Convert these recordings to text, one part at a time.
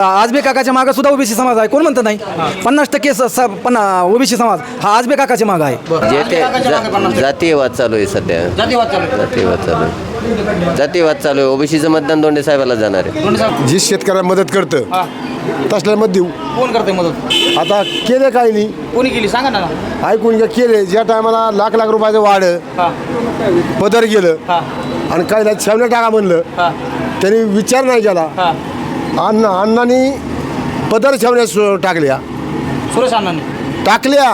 आजबे काकाच्या मागं सुद्धा ओबीसी समाज आहे. कोण म्हणतं नाही? पन्नास टक्के पन्ना ओबीसी समाज. हा आजबे काकाच्या मागं आहे. जे ते जातीयवाद चालू आहे सध्या. जातीवाद चालू जातीयवाद चालू आहे. जातीयवाद चालू आहे. ओबीसीचं मतदान दोंडे साहेबाला जाणार आहे. जी शेतकऱ्याला मदत करतं तसल्या मत देऊ. कोण करते मदत? आता केले काही नाही. कोणी केली? सांगा ना. ऐकून घ्या केले. ज्या टायमाला लाख लाख रुपयाचं वाढ पदर गेलं आणि काही नाही छावण्या टाका म्हणलं त्यांनी विचार नाही केला. अण्णा अण्णांनी पदर छावण्या टाकल्या. सुरेश अण्णांनी. टाकल्या.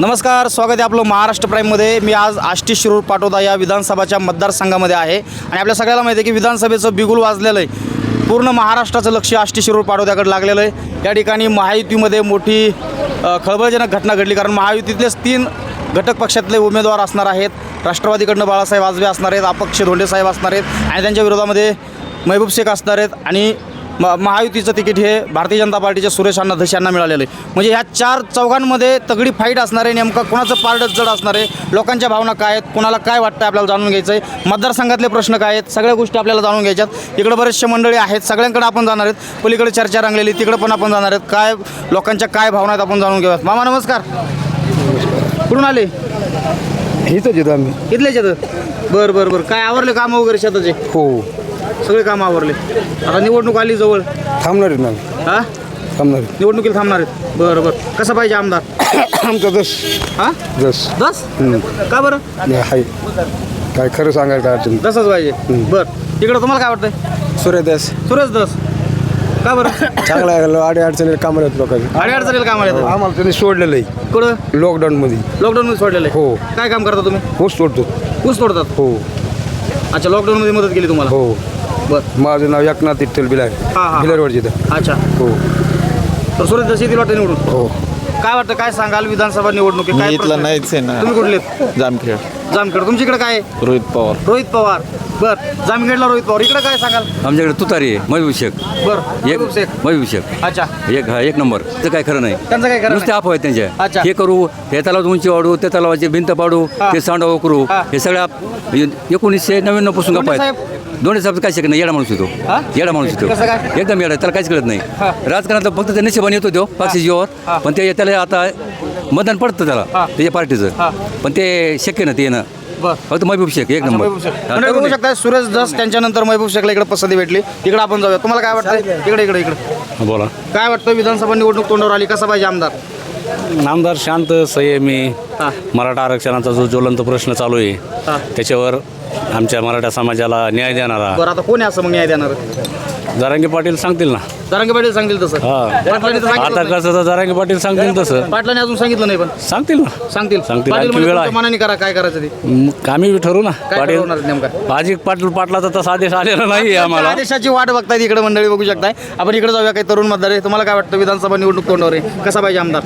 नमस्कार स्वागत आहे आपलं महाराष्ट्र प्राईममध्ये. मी आज आष्टी शिरूर पाटोदा या विधानसभाच्या मतदारसंघामध्ये आहे. आणि आपल्या सगळ्याला माहिती आहे की विधानसभेचं बिगुल वाजलेलं आहे पूर्ण महाराष्ट्राचं लक्ष आष्टी शिरूर पाटोद्याकडे लागलेलं आहे. या ठिकाणी महायुतीमध्ये मोठी खळबळजनक घटना घडली. कारण महायुतीतलेच तीन घटक पक्षातले उमेदवार असणार आहेत. राष्ट्रवादीकडनं बाळासाहेब आजबे असणार आहेत अपक्ष धोंडे साहेब असणार आहेत. आणि त्यांच्या विरोधामध्ये महबूब शेख असणार आहेत आणि म महायुतीचं तिकीट हे भारतीय जनता पार्टीचे सुरेश अण्णा धस यांना मिळालेलं आहे. म्हणजे ह्या चार चौघांमध्ये तगडी फाईट असणार आहे नेमकं कोणाचं पारडं जड असणार आहे लोकांच्या भावना काय आहेत कोणाला काय वाटतं आपल्याला जाणून घ्यायचं आहे मतदारसंघातले प्रश्न काय आहेत सगळ्या गोष्टी आपल्याला जाणून घ्यायच्यात. इकडं बरेचसे मंडळी आहेत सगळ्यांकडे आपण जाणार आहेत पलीकडे चर्चा रंगलेली तिकडं पण आपण जाणार आहेत. काय लोकांच्या काय भावना आहेत आपण जाणून घेऊयात. मामा नमस्कार. कुठून आले? इथंच येतो आम्ही. इथलेच येतं बरं बरं बरं. काय आवरले कामं वगैरे शेताचे? हो. सगळे कामं आवरले. आता निवडणूक आली जवळ. थांबणार आहेत ना. हां? थांबणार निवडणुकीला थांबणार आहेत. बरं बरं. कसं पाहिजे आमदार? आमचं दस हा? दस दस का बरं? आहे काय खरं सांगायला काय अडचण दसच पाहिजे. बरं. तिकडं तुम्हाला काय वाटतंय? सूर्यदास सुरेश दस. का बरं? चांगला आहे अडी अडचणी कामाला आहेत लोकांचे. अडी अडचणीला काम येतं. आम्हाला त्यांनी सोडलेलं आहे. कुठं? लॉकडाऊनमध्ये लॉकडाऊनमध्ये सोडलेलं आहे. हो. काय काम करता तुम्ही? ऊस सोडतो ऊस तोडतात? हो. अच्छा लॉकडाऊनमध्ये मदत केली तुम्हाला? हो. बरं. माझं नाव एकनाथ इट्टल बिलाय. हा, हा. इथं अच्छा. हो. तर सुरेश दस येतील वाटतं निवडून? हो. काय वाटतं काय सांगाल विधानसभा निवडणुकी मी काय इथला प्रश्न? आहे? नाहीच आहे ना. तुम्ही कुठले? जामखेड. जामखेड. तुमच्याकडे काय? आहे? रोहित पवार. रोहित पवार. बर. जामखेडला रोहित पवार. इकडे काय सांगाल? आमच्याकडे तुतारी आहे बर. एक महबूब शेख. अच्छा. एक हा एक नंबर. ते काय खरं नाही. त्यांचं काय खरं नुसते नाही? अफवा आहेत अच्छा. त्यांच्या हे करू हे तलावात उंची वाढू त्या तलावाची भिंत पाडू हा. ते सांडव करू हा. हे सगळ्या एकोणीसशे नव्याण्णवपासून गप्पा आहेत. दोन्ही साहेब काय शकत नाही येडा माणूस हा? येतो येडा माणूस कसं येतो काय? एकदम येडा त्याला काहीच कळत नाही हा. राजकारणात फक्त त्या नशिबाने येतो तो पक्षी हा. जीवावर पण ते त्याला आता मतदान पडतं त्याला हा. त्याच्या हा. पार्टीचं पण ते शक्य ना ते येणं बर फक्त महबूब शेख एक नंबर महबूब शेख. हा, मंडळी तरुण बघू आहे. शकता सुरेश दस त्यांच्यानंतर महबूब शेखला इकडे पसंती भेटली इकडे आपण जाऊया तुम्हाला काय वाटतं इकडे इकडे इकडे बोला काय वाटतं विधानसभा निवडणूक तोंडावर आली कसा पाहिजे आमदार आमदार शांत संयमी. मराठा आरक्षणाचा जो ज्वलंत प्रश्न चालू. आहे त्याच्यावर आमच्या मराठा समाजाला न्याय देणारा. बरं आता कोण आहे असं मग न्याय देणार? जरांगे पाटील सांगतील ना. जरांगे पाटील सांगतील तसं. हा. पाटलांनी तर सांगितलं आता नाही. कसं तर जरांगे पाटील सांगतील तसं. पाटलांनी अजून सांगितलं नाही पण. सांगतील ना. सांगतील. सांगतील. पाटील आणखी म्हणजे वेळ तुमच्या. मनाने करा काय करायचं ते. मग आम्ही ठरवू ना. काय ठरवणार आहेत नेमकं? पाटील आजी पाटील पाटलाचा तसा आदेश आलेला नाही आम्हाला. आदेशाची वाट बघताय इकडे मंडळी बघू शकताय. आपण इकडे जाऊया काही तरुण मतदार. आहे तुम्हाला काय वाटतं विधानसभा निवडणूक तोंडावर आहे. कसा पाहिजे आमदार?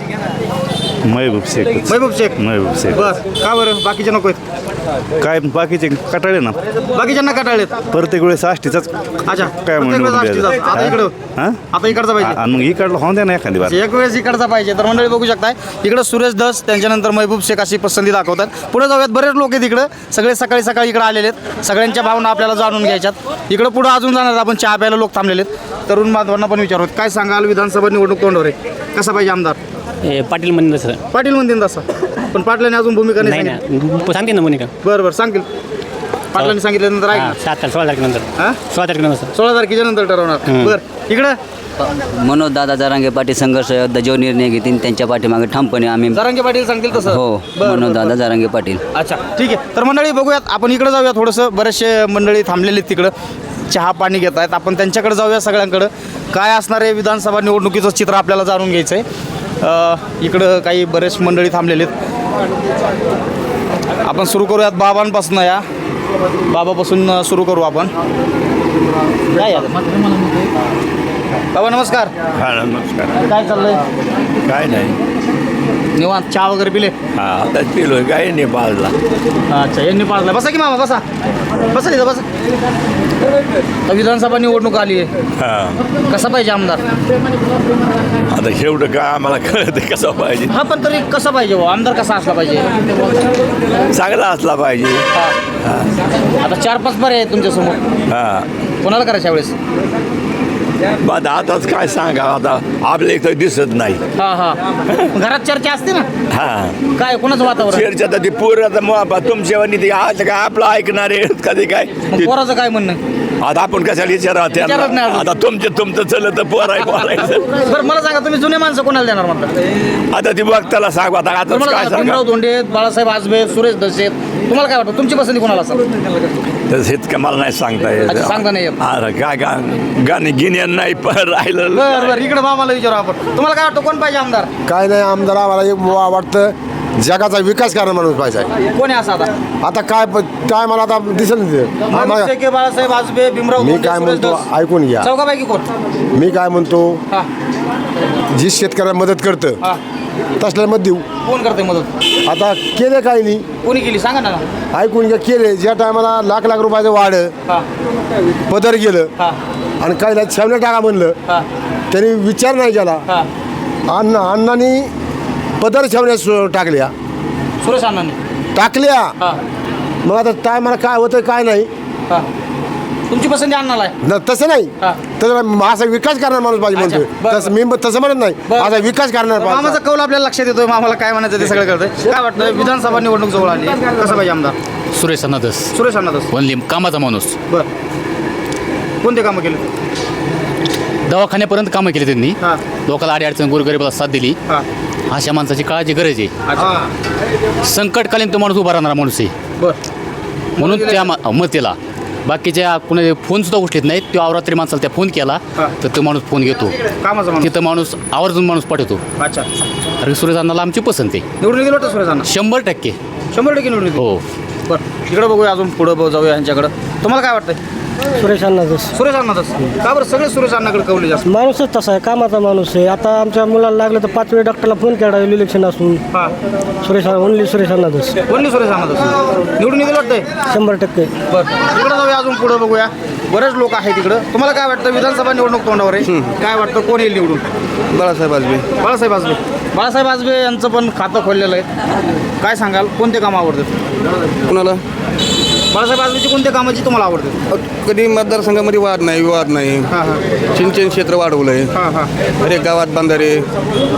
महबूब शेख. महबूब शेख. महबूब शेख. बर. का बरं? बाकीचे नको आहेत? काय बाकीचे कटाळे ना? बाकीच्यांना कटाळलेत प्रत्येक वेळेस आष्टीचाच अच्छा. काय प्रत्येक वेळेस म्हणून आष्टीचाच. आता इकडं हा? आता इकडचा पाहिजे. आणि मग इकडलं होऊन द्या ना एखादी बार. एक वेळेस इकडचा पाहिजे. तर मंडळी बघू शकताय इकडं सुरेश दस त्यांच्यानंतर महबूब शेख अशी पसंती दाखवतात. पुढे जाऊयात बरेच लोक आहेत इकडं. सगळे सकाळी सकाळी इकडे आलेले आहेत. सगळ्यांच्या भावना आपल्याला जाणून घ्यायच्यात. इकडं पुढे अजून जाणार आपण चहा प्यायला लोक थांबलेले आहेत. तरुण बांधवांना पण विचारत काय सांगाल विधानसभा निवडणूक तोंडावर आहे? कसा पाहिजे आमदार? ए, पाटील म्हणलं सर. पाटील म्हणतील तसं पण पाटलाने अजून भूमिका नाही नाही सांगितली. ना सांगते ना मोनिका बरं बरं सांगतील. पाटलांनी सांगितल्यानंतर हा ऐक सात तारखे सोळा तारखेनंतर. हा? सोळा तारखेनंतर सोळा तारखेच्या नंतर ठरवणार. बरं इकडं. मनोज दादा जरांगे पाटील संघर्ष योद्धा जो निर्णय घेतील त्यांच्या पाठीमागे ठामपणे आम्ही जरांगे पाटील सांगतील तसं? हो बरं, मनोज बरं, दादा जरांगे पाटील. अच्छा ठीक आहे. तर मंडळी बघूयात आपण इकडे जाऊया थोडंसं. बरेचसे मंडळी थांबलेले आहेत तिकडं. चहा पाणी घेत आहेत आपण त्यांच्याकडे जाऊया सगळ्यांकडं. काय असणार आहे विधानसभा निवडणुकीचं चित्र आपल्याला जाणून घ्यायचं आहे इकडं काही बरेच मंडळी थांबलेले आहेत आपण सुरू करूयात बाबांपासून या. बाबापासून सुरू करू आपण. बाबा नमस्कार. हा नमस्कार. काय चाललंय? काय नाही. निवांत. चहा वगैरे पिले? हा आता पिलोय. काय नाही पाजला अच्छा यांनी पाळला बसा की मामा बसा. बसा तिथं बसा. विधानसभा निवडणूक आली आहे. हा. कसा पाहिजे आमदार? आता शेवटं काय आम्हाला कळत कसं पाहिजे? हा पण तरी कसा पाहिजे भाऊ आमदार कसा असला पाहिजे? चांगला असला पाहिजे. हा. आता चार पाच पर्याय आहेत तुमच्यासमोर. हा. कोणाला करायच्या वेळेस बाद आताच काय सांगा आता आपल्या इथं दिसत नाही. हा हा. घरात चर्चा असते ना? हा. काय कोणाचं वातावरण? शेरच्या तर ती पोर आता मग तुमच्या ती आज काय आपलं ऐकणार आहे कधी काय? पोराचं काय म्हणणं? आता आपण कशाला विचारा विचारत नाही त्यांना अजून. आता तुमचे तुमचं चलं तर पोर आहे. पोरायचं बरं मला सांगा तुम्ही जुने माणसं कोणाला देणार म्हणतात आता ती बघ त्याला सांग आता आता मला काय सांगा सांगा? भीमराव धोंडे बाळासाहेब आजबे सुरेश दशेत तुम्हाला काय वाटतं तुमची पसंती कोणाला असेल? तर इतकं मला नाही सांगता येत. अच्छा, सांगता नाही येत. अरे काय गा गाणे गिन्यान नाही पण राहिलं बरं बरं इकडे मामाला विचारू आपण. तुम्हाला काय वाटतं कोण पाहिजे आमदार? काय नाही आमदार आम्हाला एक वा- वाटतं जगाचा विकास करणारा माणूस पाहिजे. कोण आहे असं आता? आता काय प- काय मला आता दिसेल ना ते. बाळासाहेब आजबे भीमराव मी काय सुरेश म्हणतो दस. ऐकून घ्या. चौघापैकी कोण? मी काय म्हणतो हा. जी शेतकऱ्याला मदत करतं हा. तसल्याला मत देऊ. कोण करते मदत? आता केले काय नाही. कोणी केली? सांगा ना. ऐकून घ्या केले. ज्या टायमाला लाख लाख रुपयाचं वाढ हा. पदर गेलं हा. आणि काही छावण्या टाका म्हणलं हा. त्यांनी विचार नाही केला. हा. अण्णा अण्णांनी पदर छावण्या सु- टाकल्या. सुरेश अण्णांनी. टाकल्या. हा. मग आता टायमाला काय होतं काय नाही. हा. तुमची पसंती अण्णाला आहे. न तसं नाही. हा. तसं असा विकास करणार माणूस पाहिजे अच्छा, म्हणतोय बरं, तसं मी तसं म्हणत नाही. बरं. असा विकास करणार मामाचा पाहिजे कौल आपल्याला लक्षात येतोय मामाला काय म्हणायचं ते सगळं कळतंय. काय वाटतं विधानसभा निवडणूक जवळ आली. कसं पाहिजे आमदार? सुरेश अण्णादस सुरेश अण्णादास वनली कामाचा माणूस. बर. कोणते कामं केले? दवाखान्यापर्यंत कामं केली त्यांनी. हा. लोकांना आडी अडचण गोरगरिबाला साथ दिली. हा. अशा माणसाची काळाची गरज आहे. अच्छा. संकटकालीन तो माणूस उभा राहणारा माणूस आहे. बर. म्हणून त्या मा- मतेला बाकीच्या कुणा फोन सुद्धा उठलेत नाहीत. तो अवरात्री माणसाला त्या फोन केला. हा. तर तो माणूस फोन घेतो. कामाचा माणूस. तिथं माणूस आवर्जून माणूस पाठवतो. अच्छा. अरे सुरेश अण्णाला आमची पसंत आहे. निवडून गेलो होतं सुरेश अण्णा शंभर टक्के. शंभर टक्के निवडून गेलो. हो. बरं इकडे बघूया अजून पुढं बघ- जाऊया यांच्याकडं. तुम्हाला काय वाटतंय? सुरेश अण्णादस सुरेश अण्णादास का बरं सगळे सुरेश अण्णाकडे कवले जास्त? माणूसच तसा आहे कामाचा माणूस आहे. आता आमच्या मुलाला लागलं तर पाच वेळ डॉक्टरला फोन केला इलेक्शन असून. हा. सुरेश ओनली सुरेश अण्णादस कोणली सुरेश अण्णादास निवडून गेलो वाटतंय? शंभर टक्के. बरं. इकडे जाऊया अजून पुढे बघूया. बरेच लोक आहेत तिकडं. तुम्हाला काय वाटतं विधानसभा निवडणूक तोंडावर आहे? काय वाटतं कोण येईल निवडून? बाळासाहेब आजबे. बाळासाहेब आजबे. बाळासाहेब आजबे यांचं पण खातं खोललेलं आहे. काय सांगाल? कोणते काम आवडतात? कुणाला? बाळासाहेब आजबेची कोणते कामाची तुम्हाला आवडतात कधी मतदारसंघामध्ये वाद नाही विवाद नाही. हां हां. सिंचन क्षेत्र वाढवलंय. हां हां. हरेक गावात बांधारे.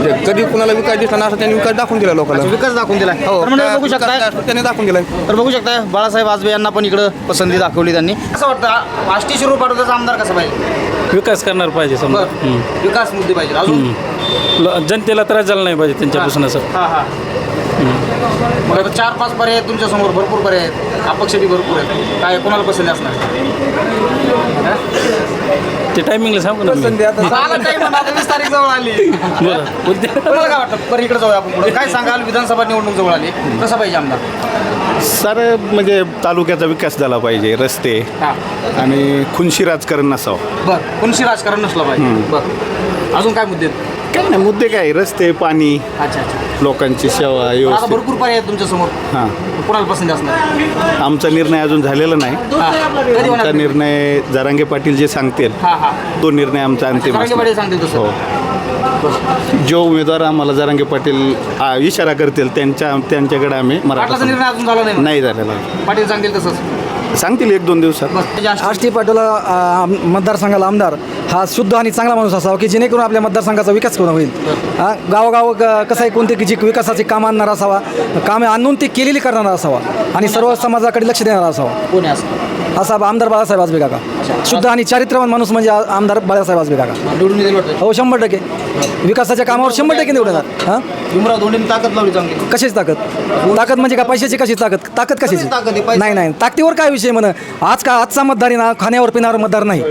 जे कधी कुणाला विकास दिसला ना असं त्यांनी विकास दाखवून दिला लोकांना. विकास दाखवून दिला हो तर बघू शकताय. विकास त्यांनी दाखवून दिलाय. तर बघू शकताय बाळासाहेब आजबे यांना पण इकडं पसंती दाखवली त्यांनी. असं वाटतं आष्टी शिरू पाठवताचा आमदार कसा पाहिजे? विकास करणार पाहिजे समजा. बरं. विकास मुद्दे पाहिजे अजून? ल- जनतेला त्रास झाला नाही पाहिजे त्यांच्यापासून असं. हां. हां मग आता चार पाच पर्याय आहेत तुमच्यासमोर भरपूर पर्याय आहेत. अपक्ष बी भरपूर आहेत. काय कोणाला पसंती असणार? ते टायमिंगला सांगू ना मी. वीस तारीख जवळ आली. बोला. बोलते. तुम्हाला काय वाटतं? बरं इकडे जाऊया आपण पुढे. काय सांगाल? विधानसभा निवडणूक जवळ आली. कसा पाहिजे आमदार? सर म्हणजे तालुक्याचा विकास झाला पाहिजे रस्ते हां. आणि खुनशी राजकारण नसावं. बरं कोणशी राजकारण नसलं पाहिजे. बरं. अजून काय मुद्दे आहेत? काय नाही मुद्दे काय? रस्ते पाणी अच्छा अच्छा. लोकांची सेवा आता व्यवस्थित. भरपूर पर्याय आहेत तुमच्यासमोर हां. कोणाला पसंत असणार? आमचा निर्णय अजून झालेला नाही. हां. कधी आमचा होणार निर्णय जरांगे पाटील जे सांगतील हां हां. तो निर्णय आमचा अंतिम जरांगे असणार. पाटील सांगतील तसं. हो. जो उमेदवार आम्हाला जरांगे पाटील आ, इशारा करतील त्यांच्या त्यांच्याकडे आम्ही पाटलाचा मराठा निर्णय अजून झाला नाही नाही झालेला. पाटील सांगतील तसंच. सांगतील एक दोन दिवसात. जास्त आष्टी पाटोला मतदारसंघाला आमदार हा शुद्ध आणि चांगला माणूस असावा की जेणेकरून आपल्या मतदारसंघाचा विकास करून होईल. हा, गावोगाव कसं आहे कोणते जी विकासाची कामं आणणारा असावा कामे आणून ते केलेली करणारा असावा आणि सर्व समाजाकडे लक्ष देणारा असावा. कोणी असं असा आमदार बाळासाहेब आजबे काका. शुद्ध आणि चारित्र्यवान माणूस म्हणजे आ- आमदार बाळासाहेब आजबे काका. निवडून येईल वाटतं. हो शंभर टक्के. विकासाच्या कामावर शंभर टक्के निवडणार हां? धोंडीने ताकद लावली चांगली. कशाची ताकद? ताकद म्हणजे का पैशाची कशी ताकद? ताकद कशाची? कशाची ताकद आहे? पैसा? नाही नाही. ताकदीवर काय विषय म्हण? आज का आजचा मतदार आहे ना खाण्यावर पिण्यावर मतदार नाही.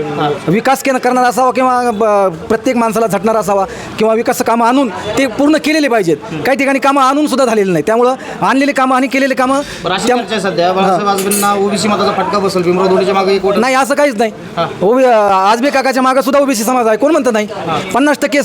विकास के करणारा असावा किंवा ब- प्रत्येक माणसाला झटणारा असावा किंवा विकास कामं आणून ते पूर्ण केलेले पाहिजेत. काही ठिकाणी कामं आणून सुद्धा झालेली नाही. त्यामुळं आणलेली कामं आणि केलेली कामं बरं अशी त्या- चर्चा आहे सध्या. बाळासाहेब आजबेंना ओबीसी मताचा फटका बसेल. भीमराव धोंडीच्या मागे एक वोट नाही असं काहीच नाही. ओबी आजबे काकाच्या मागं सुद्धा ओबीसी समाज आहे. कोण म्हणतं नाही? पन्नास टक्के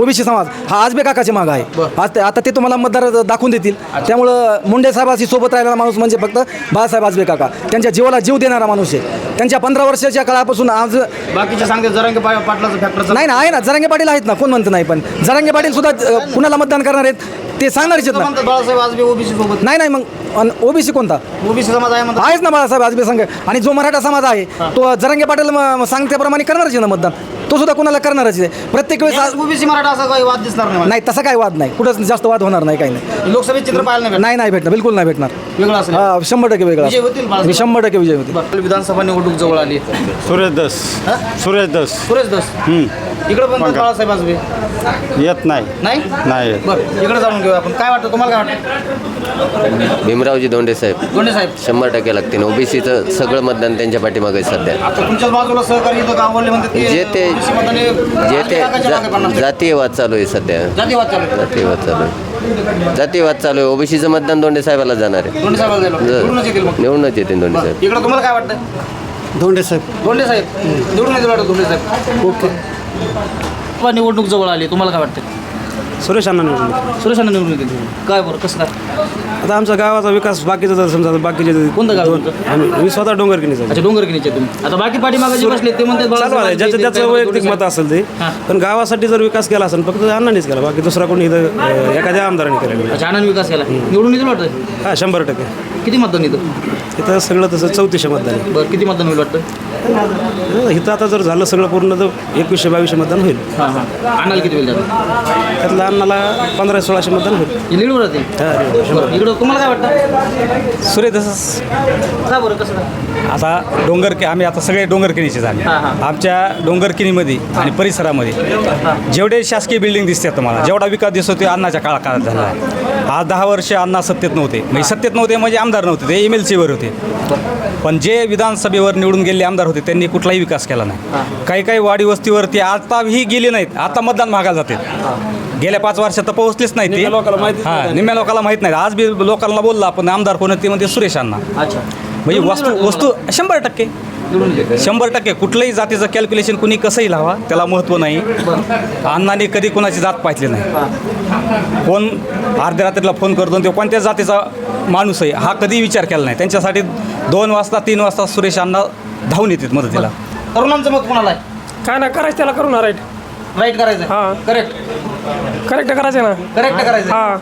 ओबीसी समाज. हा आजबे काकाच्या मागं आहे. आज आता ते तुम्हाला मतदार दाखवून देतील. त्यामुळं मुंडे साहेबाशी सोबत राहिलेला माणूस म्हणजे फक्त बाळासाहेब आजबे काका. त्यांच्या जीवाला जीव देणारा माणूस आहे. त्यांच्या पंधरा वर्षाच्या काळापासून आज बाकीचे सांगते जरांगे पाटलाचं नाही ना आहे ना. जरांगे पाटील आहेत ना. कोण म्हणतं नाही पण. जरांगे पाटील सुद्धा कुणाला मतदान करणार आहेत? ते सांगणारच आहेत ना. म्हणतात बाळासाहेब आजबे ओबीसी सोबत. नाही नाही मग ओबीसी कोणता? ओबीसी समाज आहे म्हणतात आहेच ना बाळासाहेब आजबे संघ. आणि जो मराठा समाज आहे तो जरांगे पाटील म- सांगत्याप्रमाणे करणारच आहे ना मतदान. तो सुद्धा कुणाला करणारच आहे. प्रत्येक वेळेस आज- ओबीसी मराठा असा काही वाद दिसणार नाही मला. नाही तसा काही वाद नाही. कुठंच जास्त वाद होणार नाही काही नाही. लोकसभेत चित्र पाहायला नाही नाही नाही भेटणार. बिलकुल नाही भेटणार. वेगळं असेल. हा शंभर टक्के वेगळा विजय होतील बाळासाहेब? मी शंभर टक्के विजय होतील. बरं, विधानसभा निवडणूक जवळ आली. सुरेश दस. हा? सुरेश दस. सुरेश दस. इकडे पण बाळासाहेब आजबे? येत नाही. नाही? नाही बरं इकडे जाणून घेऊया आपण. काय वाटतं तुम्हाला काय वाटतं? भीमरावजी दोंडे साहेब. दोंडे साहेब. शंभर टक्के लागतील. ओबीसीचं सगळं मतदान त्यांच्या पाठीमागे आहे सध्या. आता तुमच्याच बाजूला सहकारी इथं गाववाले म्हणतात की जे ते मताने जे ते जातीयवाद चालू आहे सध्या. जातीवाद चालू आहे. जातीयवाद चालू आहे. जातीयवाद चालू आहे. ओबीसीचं मतदान दोंडे साहेबाला जाणार आहे. निवडूनच येतील मग. निवडूनच येते दोंडे साहेब. इकडे तुम्हाला काय वाटतं? धोंडे साहेब. दोंडे साहेब. निवडून येतील वाटतं दोंडे साहेब. ओके. निवडणूक जवळ आली. तुम्हाला काय वाटतं सुरेश अण्णा निवडून सुरेशांना निवडून येतील. काय बरं कसं काय? आता आमचा गावाचा विकास बाकीचा जर समजा बाकीचे कोणतं गाव दोन- तुमचं? आम्ही मी स्वतः डोंगर किनीचा अच्छा डोंगर किनीचे तुम्ही. आता बाकी पाठीमागे जे बसले ते म्हणतात चालू आहे. ज्याचं त्याचं वैयक्तिक मत असेल ते. हां. पण गावासाठी जर विकास केला असेल फक्त अण्णांनीच केला. बाकी दुसरा कोणी इथं अं, एखाद्या आमदाराने साहेब. अच्छा विकास केला. निवडून येतील वाटतं? हा शंभर टक्के. किती मतदान येतं इथं सगळं तसं चौतीसशे मतदान आहे. बरं किती मतदान होईल वाटतं? इथं आता जर झालं सगळं पूर्ण तर एकवीसशे बावीसशे मतदान होईल. हां हां. किती होईल त्यात त्यातलं अण्णाला पंधरा सोळाशे मतदान होईल. हे लीडवर हा, बरं इकडं तुम्हाला काय वाटतं? सुरेश दस का बरं? कसं काय? आता डोंगर आम्ही आता सगळे डोंगरकिनीचे झाले. हां, हां. आमच्या डोंगरकिनीमध्ये आणि परिसरामध्ये जेवढे शासकीय बिल्डिंग दिसतात तुम्हाला जेवढा विकास दिसतो ते अण्णाच्या काळा काळात झाला. आहे आज दहा वर्ष अण्णा सत्तेत नव्हते. म्हणजे सत्तेत नव्हते म्हणजे आमदार नव्हते ते एम एल सीवर होते. पण जे विधानसभेवर निवडून गेलेले आमदार होते त्यांनी कुठलाही विकास केला नाही. काही काही वाडी वस्तीवरती आताही गेले नाहीत आता मतदान मागायला जाते. गेल्या पाच वर्षात तर पोहोचलेच नाही ते. लोकांना माहितीच हां निम्म्या लोकांना माहीत नाही. आज बी लोकांना बोलला आपण आमदार कोण ते म्हणते सुरेश अण्णा. अच्छा. म्हणजे वस्तू वस्तू शंभर टक्के. शंभर टक्के. कुठलंही जातीचं कॅल्क्युलेशन कुणी कसंही लावा त्याला महत्त्व नाही. अण्णांनी कधी कोणाची जात पाहिली नाही. कोण अर्ध्या रात्रीला फोन करतो आणि तो कोणत्या जातीचा माणूस आहे हा कधी विचार केला नाही. त्यांच्यासाठी दोन वाजता तीन वाजता सुरेश अण्णा धावून येतात मदतीला. तरुणांचं मत कोणाला आहे? काय ना करायचं त्याला करू ना राईट राईट करायचं. हां. करेक्ट. करेक्ट करायचं ना? करेक्ट करायचं हां.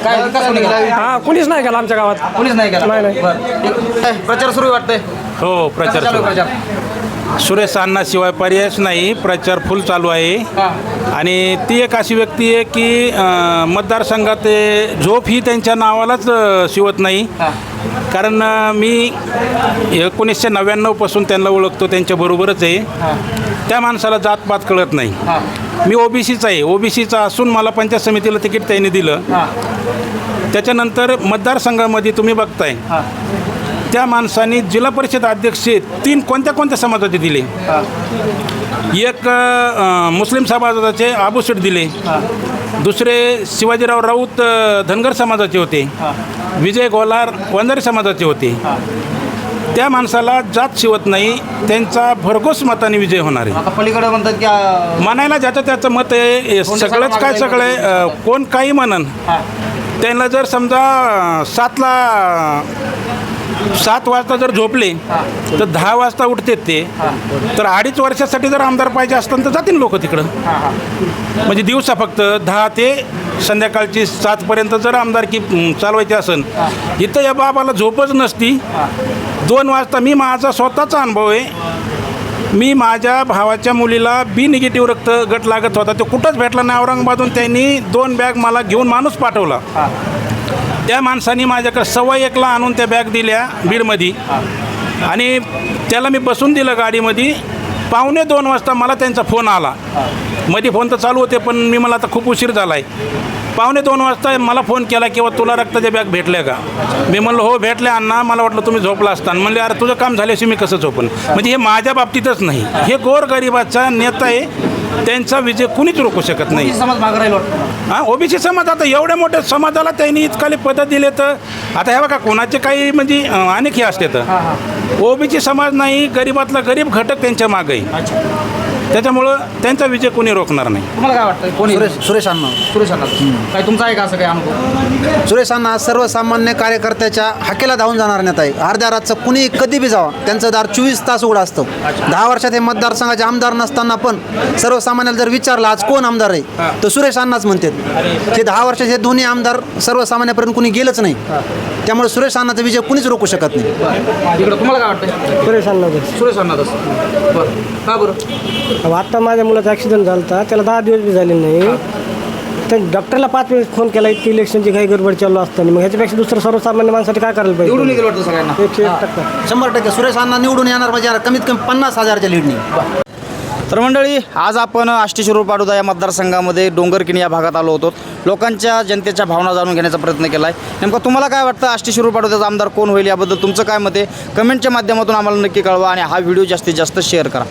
काय विकास कोणी केला हां कुणीच नाही केला आमच्या गावात. कोणीच नाही केला? नाही, नाही. बरं. एक- काय, प्रचार सुरू आहे वाटतंय. हो प्रचार चालू आहे सुरू. प्रचार. सुरेश अण्णाशिवाय पर्यायच नाही. प्रचार फुल चालू आहे. हां. आणि ती एक अशी व्यक्ती आहे की अं, मतदारसंघात ते झोप ही त्यांच्या नावालाच अं, शिवत नाही. हां. कारण मी एकोणीसशे नव्याण्णवपासून त्यांना ओळखतो त्यांच्याबरोबरच आहे. त्या माणसाला जातपात कळत नाही. मी ओबीसीचा आहे. ओबीसीचा असून मला पंचायत समितीला तिकीट त्यांनी दिलं. त्याच्यानंतर मतदारसंघामध्ये तुम्ही बघताय. त्या माणसाने जिल्हा परिषद अध्यक्ष तीन कोणत्या कोणत्या समाजाचे दिले? एक मुस्लिम समाजाचे आबू शेठ दिले. दुसरे शिवाजीराव राऊत धनगर समाजाचे होते. विजय गोलार वंजारी समाजाचे होते. त्या माणसाला जात शिवत नाही त्यांचा भरघोस मताने विजय होणार आहे. आता पलीकडे म्हणतात की आ, म्हणायला ज्याचं त्याचं मत आहे सगळंच काय सगळं आहे, कोण काही म्हणन. त्यांना जर समजा सातला सात वाजता जर झोपले तर दहा वाजता उठतात ते. तर अडीच वर्षासाठी जर आमदार पाहिजे असतं तर जातील लोक तिकडं. म्हणजे दिवसा फक्त दहा ते संध्याकाळची सातपर्यंत जर आमदारकी चालवायची असेल इथं या बाबाला झोपच नसती. दोन वाजता मी माझा स्वतःचा अनुभव आहे. मी माझ्या भावाच्या मुलीला बी निगेटिव्ह रक्त गट लागत होता. तो कुठंच भेटला नाही. औरंगाबादहून त्यांनी दोन बॅग मला घेऊन माणूस पाठवला. त्या माणसाने माझ्याकडे सव्वा एकला आणून त्या बॅग दिल्या बीडमध्ये. आणि त्याला मी बसून दिलं गाडीमध्ये. पावणे दोन वाजता मला त्यांचा फोन आला. मध्ये फोन तर चालू होते पण मी मला आता खूप उशीर झाला आहे पावणे दोन वाजता मला फोन केला किंवा तुला रक्ताच्या बॅग भेटल्या का? मी म्हणलं हो भेटल्या अण्णा. मला वाटलं तुम्ही झोपला असता. म्हणले अरे तुझं काम झाल्याशी मी कसं झोपन? म्हणजे हे माझ्या बाबतीतच नाही. हे गोरगरिबाचा नेता आहे. त्यांचा विजय कुणीच रोखू शकत नाही. समाज मागे राहील हां ओबीसी समाज आता एवढ्या मोठ्या समाजाला त्यांनी इतकाले पदं दिले तर आता हे बघा कोणाचे काही म्हणजे अं, अनेक हे असते तर. ओबीसी समाज नाही गरीबातला गरीब घटक त्यांच्या मागे आहे. त्याच्यामुळं त्यांचा विजय कोणी रोखणार नाही. तुम्हाला काय वाटतं कोणी? सुरेश सुरेश अण्णा. सुरेश अण्णा. काय तुमचा आहे का असं काय अनुभव? सुरेश अण्णा सर्वसामान्य कार्यकर्त्याच्या हाकेला धावून जाणार नेता आहे अर्ध्या रातचं कुणी कधी बी जावा त्यांचं दार चोवीस तास उघडं असतं. दहा वर्षात हे मतदारसंघाचे आमदार नसताना पण सर्वसामान्याला जर विचारलं आज कोण आमदार आहे? तर सुरेश अण्णाच म्हणतात. हे दहा वर्षात हे दोन्ही आमदार सर्वसामान्यापर्यंत कुणी गेलंच नाही. त्यामुळे सुरेश अण्णाचा विजय कुणीच रोखू शकत नाही. इकडं तुम्हाला काय वाटतं परेशान नव्हते सुरेश अण्णादास बरं. का बरं? आता माझ्या मुलाचा ॲक्सिडेंट झाला होता. त्याला दहा दिवस बी झाले नाही. तर डॉक्टरला पाच वेळेस फोन केला इतकी इलेक्शनची काही गडबड चालू असताना. मग ह्याच्यापेक्षा दुसरं सर्वसामान्य माणसाठी काय करायला निवडून पाहिजे निघेल वाटतं सगळ्यांना. एकशे एक टक्का. शंभर टक्के. सुरेश अण्णा निवडून येणार म्हणजे यार कमीत कमी पन्नास हजारच्या लीडनी तर मंडळी आज आपण आष्टी शिरूर पाडोदा या मतदारसंघामध्ये. डोंगरकिणी या भागात आलो होतो. लोकांच्या जनतेच्या भावना जाणून घेण्याचा प्रयत्न केला आहे नेमकं तुम्हाला काय वाटतं? आष्टी शिरूर पाडोद्याचा आमदार कोण होईल याबद्दल तुमचं काय मत आहे? कमेंटच्या माध्यमातून आम्हाला नक्की कळवा आणि हा व्हिडिओ जास्तीत जास्त शेअर करा.